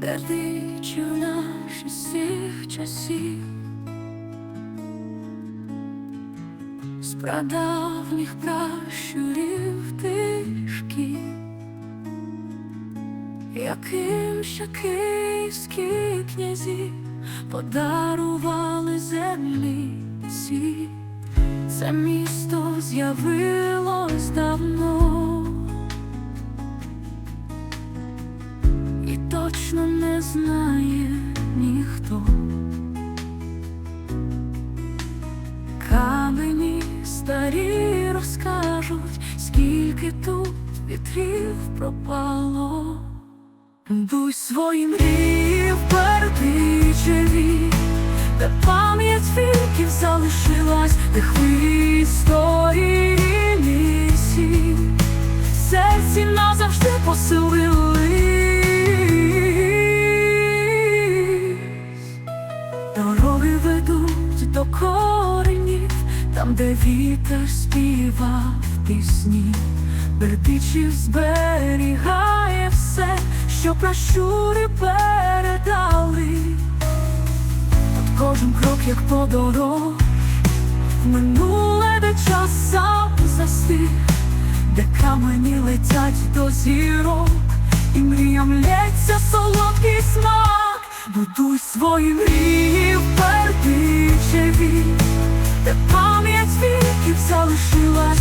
де дичі в наші всіх часів, з прадавніх пращурів тишків, яким ще київські князі подарували землі ці. Це місто з'явилось давно точно не знає ніхто. Камені старі розкажуть, скільки тут вітрів пропало. Будь свої мрії впердичеві, де пам'ять віків залишилась, де хвилі історії лісів, серці назавжди поселились. Там, де вітер співав пісні, Бердичів зберігає все, що пращури передали. Тут кожен крок, як по дорог, минуле, де час сам застиг, де камені летять до зірок, і мріям лється солодкий смак, будуй свої мрії в Бердичеві, залишилась.